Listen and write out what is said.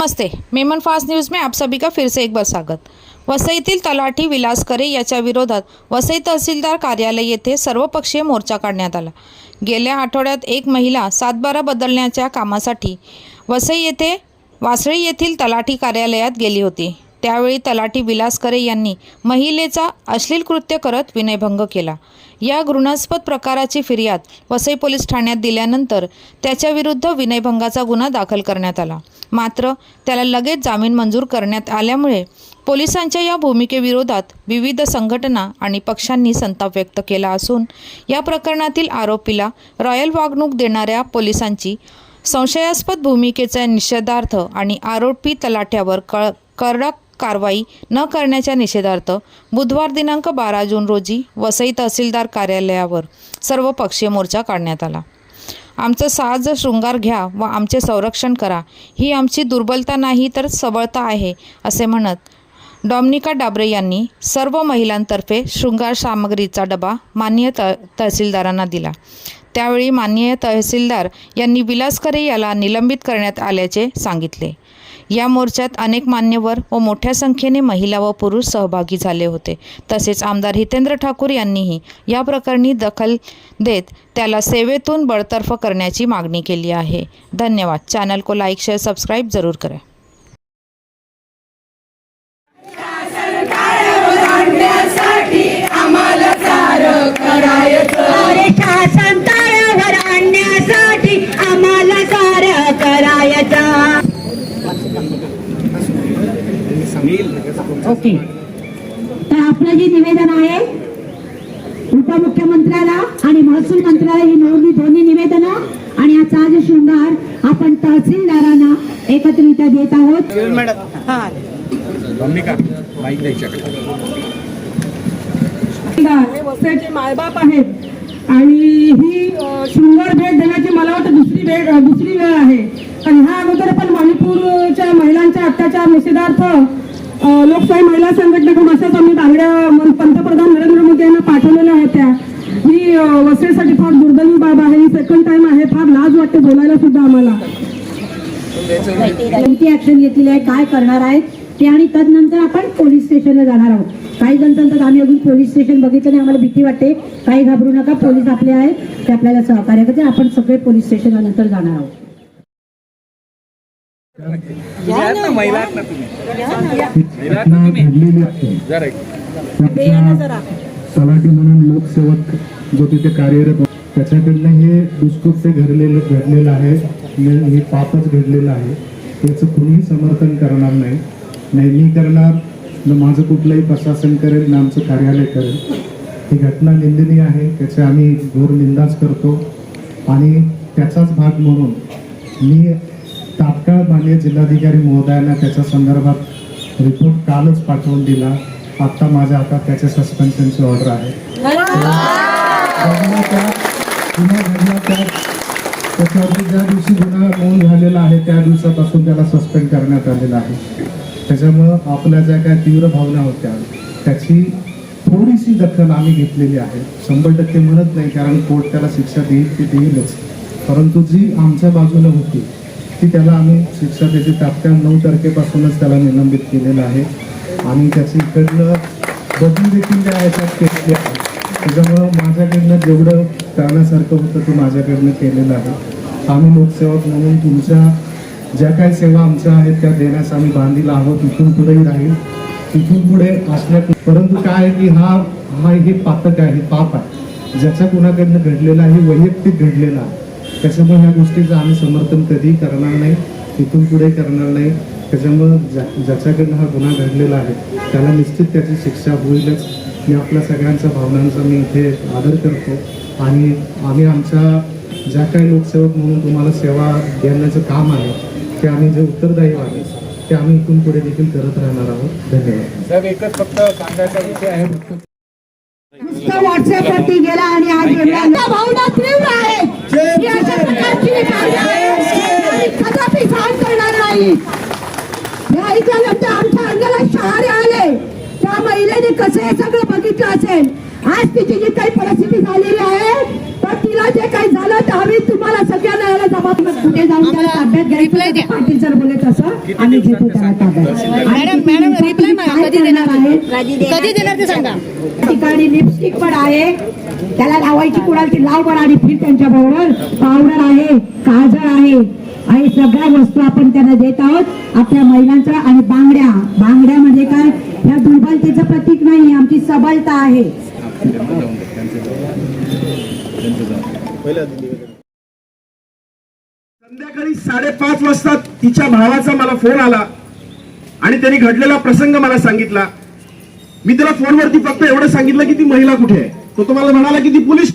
नमस्ते Memon fast news में आप सभी का फिर से एक बार स्वागत। वसईतील तलाठी विलास करे याच्या विरोधात वसई तहसीलदार कार्यालय येथे सर्वपक्षीय मोर्चा काढण्यात आला. गेल्या आठवड्यात एक महिला सातबारा बदलण्याच्या कामासाठी वसई येथे वासळी येथील तलाठी कार्यालयात गेली होती. त्यावेळी तलाठी विलास करे यांनी महिलेचा अश्लील कृत्य करत विनयभंग केला. या घृणास्पद प्रकाराची फिर्याद वसई पोलीस ठाण्यात दिल्यानंतर त्याच्याविरुद्ध विनयभंगाचा गुन्हा दाखल करण्यात आला. मात्र त्याला लगेच जामीन मंजूर करण्यात आल्यामुळे पोलिसांच्या या भूमिकेविरोधात विविध संघटना आणि पक्षांनी संताप व्यक्त केला असून या प्रकरणातील आरोपीला रॉयल वागणूक देणाऱ्या पोलिसांची संशयास्पद भूमिकेचा निषेधार्थ आणि आरोपी तलाठ्यावर कळ कडक कारवाई न करण्याच्या निषेधार्थ बुधवार दिनांक बारा जून रोजी वसई तहसीलदार कार्यालयावर सर्व पक्षीय मोर्चा काढण्यात आला. आमचं साज शृंगार घ्या व आमचे संरक्षण करा. ही आमची दुर्बलता नाही तर सबळता आहे असे म्हणत डॉमनिका डाबरे यांनी सर्व महिलांतर्फे शृंगार सामग्रीचा डबा माननीय त तहसीलदारांना दिला. त्यावेळी माननीय तहसीलदार यांनी विलास करे याला निलंबित करण्यात आल्याचे सांगितले. या मोर्चात अनेक मान्यवर व मोठ्या संख्येने महिला व पुरुष सहभागी झाले होते. तसेच आमदार हितेंद्र ठाकूर यांनीही या प्रकरणी दखल देत त्याला सेवेतून बडतर्फ करण्याची मागणी केली आहे. धन्यवाद. चॅनल को लाईक शेअर सबस्क्राईब जरूर करा. ओके. तर आपलं जे निवेदन आहे उपमुख्यमंत्र्याला आणि महसूल मंत्र्याला ही नोंदणी दोन्ही निवेदनं आणि आजचा आज शृंगार आपण तहसीलदारांना एकत्रित देत आहोत. हे. मायबाप आहेत. आणि ही शृंगार भेट देण्याची मला वाटतं दुसरी भेट दुसरी वेळ आहे. पण ह्या अगोदर पण मणिपूरच्या महिलांच्या अत्याचार निषेधार्थ लोकशाही महिला संघटनेकडून अशाच आम्ही बांगड्या पंतप्रधान नरेंद्र मोदी यांना पाठवलेल्या होत्या. ही वसईसाठी फार दुर्दैवी बाब आहे. ही सेकंड टाइम आहे. फार लाज वाटते बोलायला सुद्धा आम्हाला. कोणती ऍक्शन घेतलेली आहे. काय करणार आहे ते आणि तदनंतर आपण पोलीस स्टेशनला जाणार आहोत. काही जण सांगतात आम्ही अजून पोलीस स्टेशन बघितलं नाही. आम्हाला भीती वाटते. काही घाबरू नका. पोलीस आपले आहेत. ते आपल्याला सहकार्य करते आपण सगळे पोलीस स्टेशनला नंतर जाणार आहोत. तलाठी म्हणून लोकसेवक जो तिथे कार्यरत त्याच्याकडनं हे दुष्कृत्य घडलेलं घडलेलं आहे. हे हे पापच घडलेलं आहे. त्याचं कुणीही समर्थन करणार नाही. नाही मी करणार न माझं कुठलंही प्रशासन करेल ना आमचं कार्यालय करेल. ही घटना निंदनीय आहे. त्याचे आम्ही घोर निंदाच करतो. आणि त्याचाच भाग म्हणून मी तात्काळ माननीय जिल्हाधिकारी महोदयांना त्याच्या संदर्भात रिपोर्ट कालच पाठवून दिला. आत्ता माझ्या हातात त्याच्या सस्पेन्शनची ऑर्डर आहे. त्या- त्या. त्याच्यावरती ज्या दिवशी गुन्हा नोंद झालेला आहे त्या दिवसापासून त्याला सस्पेंड करण्यात आलेला आहे. त्याच्यामुळं आपल्या ज्या काय तीव्र भावना होत्या त्याची थोडीशी दखल आम्ही घेतलेली आहे. शंभर टक्के म्हणत नाही कारण कोर्ट त्याला शिक्षा देईल ती देईलच. परंतु जी आमच्या बाजूला होती की त्याला आम्ही शिक्षा त्याची तात्काळ नऊ तारखेपासूनच त्याला निलंबित केलेलं आहे. आणि त्याची इकडनं बदली देखील त्या याच्यात केलेली आहे. त्याच्यामुळं माझ्याकडनं जेवढं करण्यासारखं होतं ते माझ्याकडनं केलेलं आहे. आम्ही लोकसेवक म्हणून तुमच्या ज्या काही सेवा आमच्या आहेत त्या देण्यास आम्ही बांधील आहोत. इथून पुढेही राहील. इथून पुढे असल्या परंतु काय आहे की हा हा हे पातक आहे पाप आहे. ज्याच्या कुणाकडनं घडलेला आहे वैयक्तिक घडलेला आहे. त्याच्यामुळे ह्या गोष्टीचं आम्ही समर्थन कधीही करणार नाही तिथून पुढे करणार नाही त्याच्यामुळं ज्या ज्याच्याकडनं हा गुन्हा घडलेला आहे त्याला निश्चित त्याची शिक्षा होईलच. मी आपल्या सगळ्यांच्या भावनांचा मी इथे आदर करतो. आणि आम्ही आमच्या ज्या काही लोकसेवक म्हणून तुम्हाला सेवा देण्याचं काम आहे ते आम्ही जे उत्तरदायी आहे ते आम्ही इथून पुढे देखील करत राहणार आहोत. धन्यवाद. साहेब एकच फक्त सांगायचा विषय आहे. नुसतं व्हॉट्सअप वरती गेला आणि आज भावना तीव्र आहे ही अशा प्रकारची कार्य कदापि सहन करणार नाही. यायच्या नंतर आमच्या अंगाला शहारे आले. त्या महिलेने कसं हे सगळं बघितलं असेल? आज तिची जी काही परिस्थिती झालेली आहे तर तिला जे काही झालं तर आम्ही तुम्हाला सगळ्यांना कुठे जाऊन त्याला ताब्यात घ्यायचं पाटील जर बोलत असं? आम्ही घेतो त्याला ताब्यात. मॅडम मॅडम रिप्लाय कधी देणार आहे? कधी देणार ते सांगा. ठिकाणी लिपस्टिक पण आहे. त्याला लावायची कुणाला ती लाव पण आणि फिर त्यांच्या बरोबर पावडर आहे काजळ आहे. आणि सगळ्या वस्तू आपण त्यांना देत आहोत. आपल्या महिलांच्या आणि बांगड्या. बांगड्यामध्ये काय? ह्या दुर्बलतेचं प्रतीक नाही आमची सबलता आहे. साडेपाच वाजता तिच्या भावाचा मला फोन आला आणि त्यांनी घडलेला प्रसंग मला सांगितला. मी त्याला फोनवरती फक्त एवढं सांगितलं की ती महिला कुठे आहे? तो तुम्हाला म्हणाला की ती पोलीस